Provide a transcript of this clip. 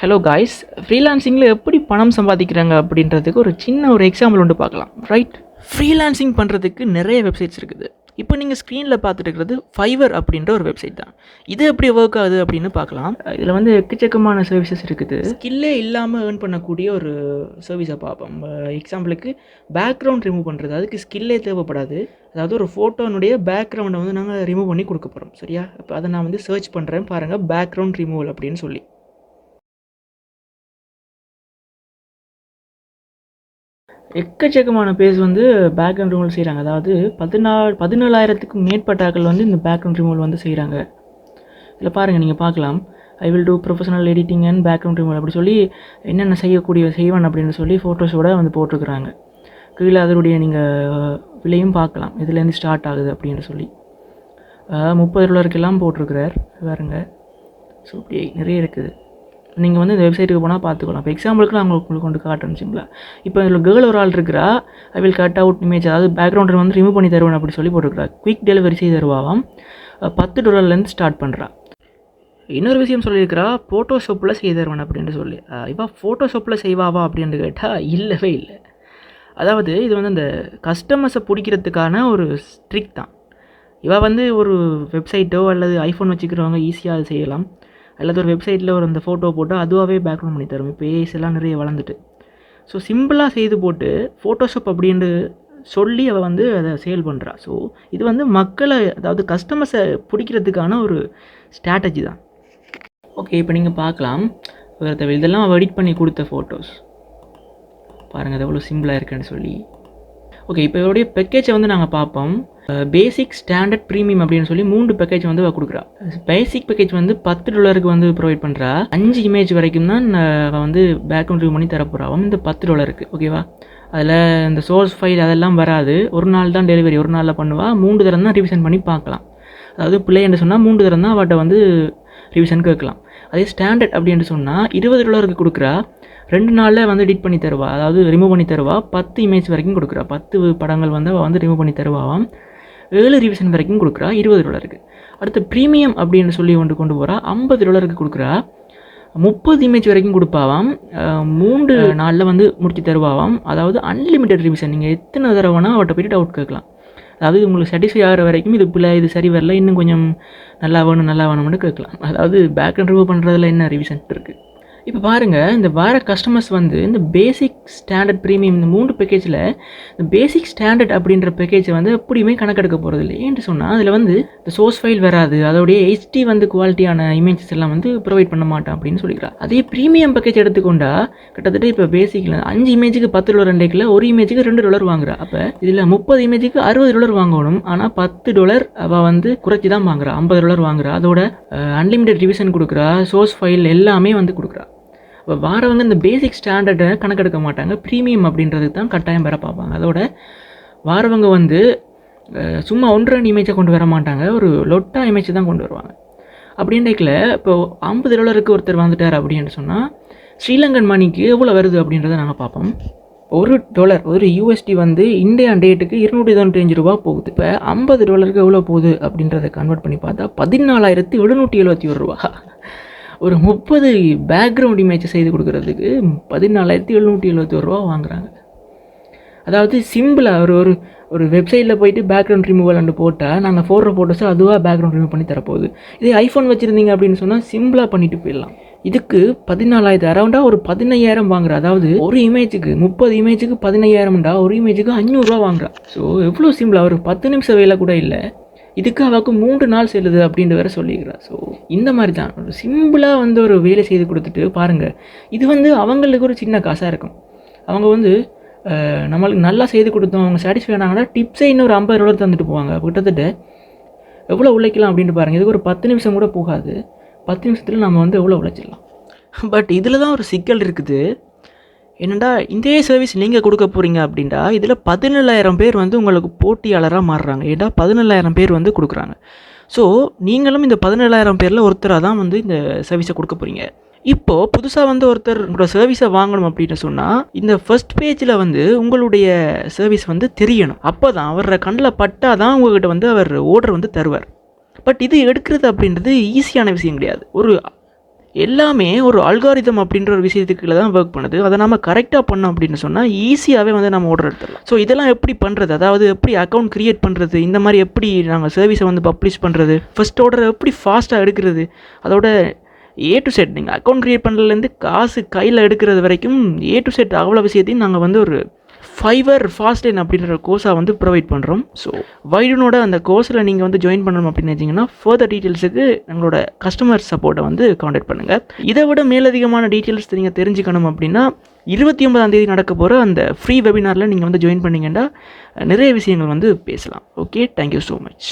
Hello guys ஃப்ரீலான்சிங்கில் எப்படி பணம் சம்பாதிக்கிறாங்க அப்படின்றதுக்கு ஒரு சின்ன ஒரு எக்ஸாம்பிள் ஒன்று பார்க்கலாம். ரைட் ஃப்ரீலான்சிங் பண்ணுறதுக்கு நிறைய வெப்சைட்ஸ் இருக்குது. இப்போ நீங்கள் ஸ்க்ரீனில் பார்த்துட்டு இருக்கிறது ஃபைவர் அப்படின்ற ஒரு வெப்சைட் தான். இது எப்படி ஒர்க் ஆகுது அப்படின்னு பார்க்கலாம். இதில் வந்து எக்கச்சக்கமான சர்வீசஸ் இருக்குது. ஸ்கில்லே இல்லாமல் ஏர்ன் பண்ணக்கூடிய ஒரு சர்வீஸை பார்ப்போம். எக்ஸாம்பிளுக்கு பேக்ரவுண்ட் ரிமூவ் பண்ணுறது அதுக்கு ஸ்கில்லே தேவைப்படாது. அதாவது ஒரு ஃபோட்டோனுடைய பேக்ரவுண்டை வந்து நாங்கள் ரிமூவ் பண்ணி கொடுக்க போகிறோம் சரியா? இப்போ அதை நான் வந்து சர்ச் பண்ணுறேன் பாருங்கள் பேக்ரவுண்ட் ரிமூவல் அப்படின்னு சொல்லி. எக்கச்சக்கமான பேஸ் வந்து பேக்ரவுண்ட் ரிமூவல் செய்கிறாங்க அதாவது பதினாலு பதினேழாயிரத்துக்கும் மேற்பட்டாக்கள் வந்து இந்த பேக்ரவுண்ட் ரிமூவல் வந்து செய்கிறாங்க இதில் பாருங்கள் நீங்கள் பார்க்கலாம். I will do professional editing and background removal அப்படி சொல்லி என்னென்ன செய்யக்கூடிய செய்வேன் அப்படின்னு சொல்லி ஃபோட்டோஸோட வந்து போட்டிருக்கிறாங்க. கீழே அதனுடைய நீங்கள் விலையும் பார்க்கலாம். இதுலேருந்து ஸ்டார்ட் ஆகுது அப்படின்னு சொல்லி. முப்பது டாலருக்கெல்லாம் போட்டிருக்கிறார். வேறுங்க ஸோ இப்படி நிறைய இருக்குது. நீங்கள் வந்து இந்த வெப்சைட்டுக்கு போனால் பார்த்துக்கலாம் இப்போ எக்ஸாம்பிளுக்கு நான் உங்களுக்கு கொண்டு காட்டுறேன் சரிங்களா இப்போ இதில் கேர்ள் ஒரு ஆள் இருக்கிறா I will cut out image அதாவது பேக்ரவுண்டை வந்து ரிமூவ் பண்ணி தருவேன் அப்படி சொல்லி போட்டிருக்கிறா குவிக் டெலிவரி செய்து தருவாவாம் பத்து டாலர்லேருந்து ஸ்டார்ட் பண்ணுறா இன்னொரு விஷயம் சொல்லியிருக்கிறா ஃபோட்டோஷாப்பில் செய்து தருவேன் அப்படின்ட்டு சொல்லி. அஹ் ஃபோட்டோஷாப்பில் செய்வாவா அப்படின்னு கேட்டால் இல்லவே இல்லை. அதாவது இது வந்து அந்த கஸ்டமர்ஸை பிடிக்கிறதுக்கான ஒரு ட்ரிக் தான். இவள் வந்து ஒரு வெப்சைட்டோ அல்லது ஐஃபோன் வச்சுக்கிறவங்க ஈஸியாக அது செய்யலாம். அல்லது ஒரு வெப்சைட்டில் ஒரு அந்த ஃபோட்டோ போட்டு அதுவாகவே பேக்ரவுண்ட் பண்ணி தரும். இப்போ ஏஐஸ் எல்லாம் நிறைய வளர்ந்துட்டு. ஸோ சிம்பிளாக செய்து போட்டு ஃபோட்டோஷாப் அப்படின்ட்டு சொல்லி அவள் வந்து அதை சேல் பண்ணுறா ஸோ இது வந்து மக்களை அதாவது கஸ்டமர்ஸை பிடிக்கிறதுக்கான ஒரு ஸ்ட்ராட்டஜி தான். ஓகே இப்போ நீங்கள் பார்க்கலாம். ஒருத்தர் இதெல்லாம் அவள் எடிட் பண்ணி கொடுத்த ஃபோட்டோஸ் பாருங்கள் அது எவ்வளோ சிம்பிளாக இருக்குன்னு சொல்லி. ஓகே இப்போ இவருடைய பேக்கேஜை வந்து நாங்கள் பார்ப்போம். பேசிக் ஸ்டாண்டர்ட் ப்ரீமியம் அப்படின்னு சொல்லி மூன்று பேக்கேஜ் வந்து அவள் கொடுக்குறா. பேசிக் பேக்கேஜ் வந்து பத்து டாலருக்கு வந்து ப்ரொவைட் பண்ணுறா அஞ்சு இமேஜ் வரைக்கும் தான் அவள் வந்து பேக்ரவுண்ட் ரிமூவ் பண்ணி தரப்போகிறாவும் இந்த பத்து டாலருக்கு ஓகேவா அதில் இந்த சோர்ஸ் ஃபைல் அதெல்லாம் வராது. ஒரு நாள் தான் டெலிவரி ஒரு நாளில் பண்ணுவா. மூன்று தரம் தான் ரிவிஷன் பண்ணி பார்க்கலாம். அதாவது பிள்ளை என்று சொன்னால் மூன்று தரம் தான் அவட்ட வந்து ரிவிஷன் கேட்கலாம். அதே ஸ்டாண்டர்ட் அப்படின்னு சொன்னால் இருபது டாலருக்கு கொடுக்குறா ரெண்டு நாளில் வந்து எடிட் பண்ணி தருவா. அதாவது ரிமூவ் பண்ணி தருவா. பத்து இமேஜ் வரைக்கும் கொடுக்குறா. பத்து படங்கள் வந்து அவள் வந்து ரிமூவ் பண்ணி தருவாவாம். ஏழு ரிவிஷன் வரைக்கும் கொடுக்குறா இருபது டாலருக்கு அடுத்து ப்ரீமியம் அப்படின்னு சொல்லி கொண்டு கொண்டு போகிறா ஐம்பது டாலருக்கு கொடுக்குறா. முப்பது இமேஜ் வரைக்கும் கொடுப்பாவாம். மூன்று நாளில் வந்து முடிச்சு தருவாவாம். அதாவது அன்லிமிட்டெட் ரிவிஷன் நீங்கள் எத்தனை தடவைனா அவட்ட போய்ட்டு டவுட் கேட்கலாம். அதாவது உங்களுக்கு சாட்டிஸ்ஃபை ஆகிற வரைக்கும் இது பிள்ளை இது சரி வரல இன்னும் கொஞ்சம் நல்லா வேணும் நல்லா வேணும்னு கேட்கலாம். அதாவது பேக் அண்ட் ரிமூவ் பண்ணுறதுல என்ன ரிவிஷன் இருக்குது இப்போ பாருங்கள் இந்த வர கஸ்டமர்ஸ் வந்து இந்த பேசிக் ஸ்டாண்டர்ட் ப்ரீமியம் இந்த மூன்று பேக்கேஜில் இந்த பேசிக் ஸ்டாண்டர்ட் அப்படின்ற பேக்கேஜை வந்து எப்படியுமே கணக்கெடுக்க போகிறது இல்லை ஏன்ட்டு சொன்னால் அதில் வந்து இந்த சோர்ஸ் ஃபைல் வராது. அதோடைய ஹெச்டி வந்து குவாலிட்டியான இமேஜஸ் எல்லாம் வந்து ப்ரொவைட் பண்ண மாட்டான் அப்படின்னு சொல்லிக்கிறா அதே ப்ரீமியம் பேக்கேஜ் எடுத்துக்கொண்டா கிட்டத்தட்ட இப்போ பேசிக்கில் அஞ்சு இமேஜுக்கு பத்து டாலர் ரெண்டுக்கில் ஒரு இமேஜுக்கு ரெண்டு டாலர் வாங்குறா. அப்போ இதில் முப்பது இமேஜுக்கு அறுபது டாலர் வாங்கணும். ஆனால் பத்து டாலர் அவள் வந்து குறைச்சி தான் வாங்குறா. ஐம்பது டாலர் வாங்குறா. அதோட அன்லிமிட்டெட் ரிவிஷன் கொடுக்குறா. சோர்ஸ் ஃபைல் எல்லாமே வந்து கொடுக்குறா. வாரவங்க இந்த பேசிக் ஸ்டாண்டர்டை கணக்கெடுக்க மாட்டாங்க. ப்ரீமியம் அப்படின்றதுக்கு தான் கட்டாயம் பெற பார்ப்பாங்க. அதோட வாரவங்க வந்து சும்மா ஒன்றரை இமேஜை கொண்டு வர மாட்டாங்க. ஒரு லொட்டா இமேஜை தான் கொண்டு வருவாங்க. அப்படின்றக்கில் இப்போ ஐம்பது டாலருக்கு ஒருத்தர் வந்துட்டார் அப்படின்னு சொன்னால் ஸ்ரீலங்கன் மணிக்கு எவ்வளோ வருது அப்படின்றத நாங்கள் பார்ப்போம். ஒரு டாலர் ஒரு யூஎஸ்டி வந்து இந்தியா டேட்டுக்கு இருநூற்றி தொண்ணூத்தஞ்சு ரூபா போகுது. இப்போ ஐம்பது டாலருக்கு எவ்வளோ போகுது அப்படின்றத கன்வெர்ட் பண்ணி பார்த்தா பதினாலாயிரத்தி எழுநூற்றி எழுபத்தி ஒரு ரூபா ஒரு முப்பது பேக்ரவுண்ட் இமேஜை செய்து கொடுக்குறதுக்கு பதினாலாயிரத்தி எழுநூற்றி எழுபத்தோரு ரூபா வாங்குறாங்க. அதாவது சிம்பிளாக ஒரு ஒரு ஒரு வெப்சைட்டில் போயிட்டு பேக்ரவுண்ட் ரிமூவல் போட்டால் நாங்கள் போடுற ஃபோட்டோஸை அதுவாக பேக்ரவுண்ட் ரிமூவ் பண்ணி தரப்போகுது. இதே ஐஃபோன் வச்சுருந்தீங்க அப்படின்னு சொன்னால் சிம்பிளாக பண்ணிட்டு போயிடலாம். இதுக்கு பதினாலாயிரத்து அரௌண்டாக ஒரு பதினையாயிரம் வாங்குறா. அதாவது ஒரு இமேஜுக்கு முப்பது இமேஜுக்கு பதினையாயிரம்டா ஒரு இமேஜுக்கு அஞ்சூறுரூவா வாங்குறா. ஸோ எவ்வளோ சிம்பிளாக ஒரு பத்து நிமிஷம் வேலை கூட இல்லை. இதுக்கு அவளுக்கு மூன்று நாள் செல்லுது அப்படின்ற வேற சொல்லிக்கிறா. ஸோ இந்த மாதிரி தான் ஒரு சிம்பிளாக வந்து ஒரு வேலை செய்து கொடுத்துட்டு பாருங்கள் இது வந்து அவங்களுக்கு ஒரு சின்ன காசாக இருக்கும். அவங்க வந்து நம்மளுக்கு நல்லா செய்து கொடுத்தோம் அவங்க சாட்டிஸ்ஃபை ஆனாங்கன்னா டிப்ஸே இன்னொரு ஒரு ஐம்பது ரூபா தந்துட்டு போவாங்க. கிட்டத்தட்ட எவ்வளோ உழைக்கலாம் அப்படின்ட்டு பாருங்கள் இதுக்கு ஒரு பத்து நிமிஷம் கூட போகாது. பத்து நிமிஷத்தில் நம்ம வந்து எவ்வளோ உழைச்சிடலாம். பட் இதில் தான் ஒரு சிக்கல் இருக்குது. என்னடா இதே சர்வீஸ் நீங்கள் கொடுக்க போகிறீங்க அப்படின்டா இதில் பதினேழாயிரம் பேர் வந்து உங்களுக்கு போட்டியாளராக மாறுறாங்க. ஏடா பதினேழாயிரம் பேர் வந்து கொடுக்குறாங்க. ஸோ நீங்களும் இந்த பதினேழாயிரம் பேரில் ஒருத்தராக தான் வந்து இந்த சர்வீஸை கொடுக்க போகிறீங்க இப்போது புதுசாக வந்து ஒருத்தர் உங்களோட சர்வீஸை வாங்கணும் அப்படின்னு சொன்னால் இந்த ஃபர்ஸ்ட் பேஜில் வந்து உங்களுடைய சர்வீஸ் வந்து தெரியணும். அப்போ தான் அவரோட கண்ணில் பட்டால் தான் உங்கள்கிட்ட வந்து அவர் ஆர்டர் வந்து தருவார். பட் இது எடுக்கிறது அப்படின்றது ஈஸியான விஷயம் கிடையாது. ஒரு எல்லாமே ஒரு அல்காரிதம் அப்படின்ற ஒரு விஷயத்துக்குள்ள தான் ஒர்க் பண்ணுது. அதை நம்ம கரெக்டாக பண்ணோம் அப்படின்னு சொன்னால் ஈஸியாகவே வந்து நம்ம ஆர்டர் எடுத்துடலாம். ஸோ இதெல்லாம் எப்படி பண்ணுறது அதாவது எப்படி அக்கௌண்ட் க்ரியேட் பண்ணுறது இந்த மாதிரி எப்படி நாங்கள் சர்வீஸை வந்து பப்ளிஷ் பண்ணுறது ஃபர்ஸ்ட் ஆர்டரை எப்படி ஃபாஸ்ட்டாக எடுக்கிறது? அதோட ஏ டு செட் நீங்கள் அக்கௌண்ட் க்ரியேட் பண்ணுறதுலேருந்து காசு கையில் எடுக்கிறது வரைக்கும் ஏ டு செட் அவ்வளோ விஷயத்தையும் நாங்கள் வந்து ஒரு ஃபைவர் ஃபாஸ்ட் லைன் அப்படின்ற கோர்ஸாக வந்து ப்ரொவைட் பண்ணுறோம் ஸோ வைடனோட அந்த கோர்ஸில் நீங்கள் வந்து ஜாயின் பண்ணணும் அப்படின்னு நினச்சிங்கன்னா ஃபர்தர் டீட்டெயில்ஸுக்கு எங்களோட கஸ்டமர் சப்போர்ட்டை வந்து காண்டாக்ட் பண்ணுங்கள் இதை விட மேலதிகமான டீட்டெயில்ஸ் நீங்கள் தெரிஞ்சுக்கணும் அப்படின்னா இருபத்தி ஒன்பதாம் தேதி நடக்க போகிற அந்த ஃப்ரீ வெபினாரில் நீங்கள் வந்து ஜாயின் பண்ணீங்கன்னா நிறைய விஷயங்கள் வந்து பேசலாம். Okay thank you so much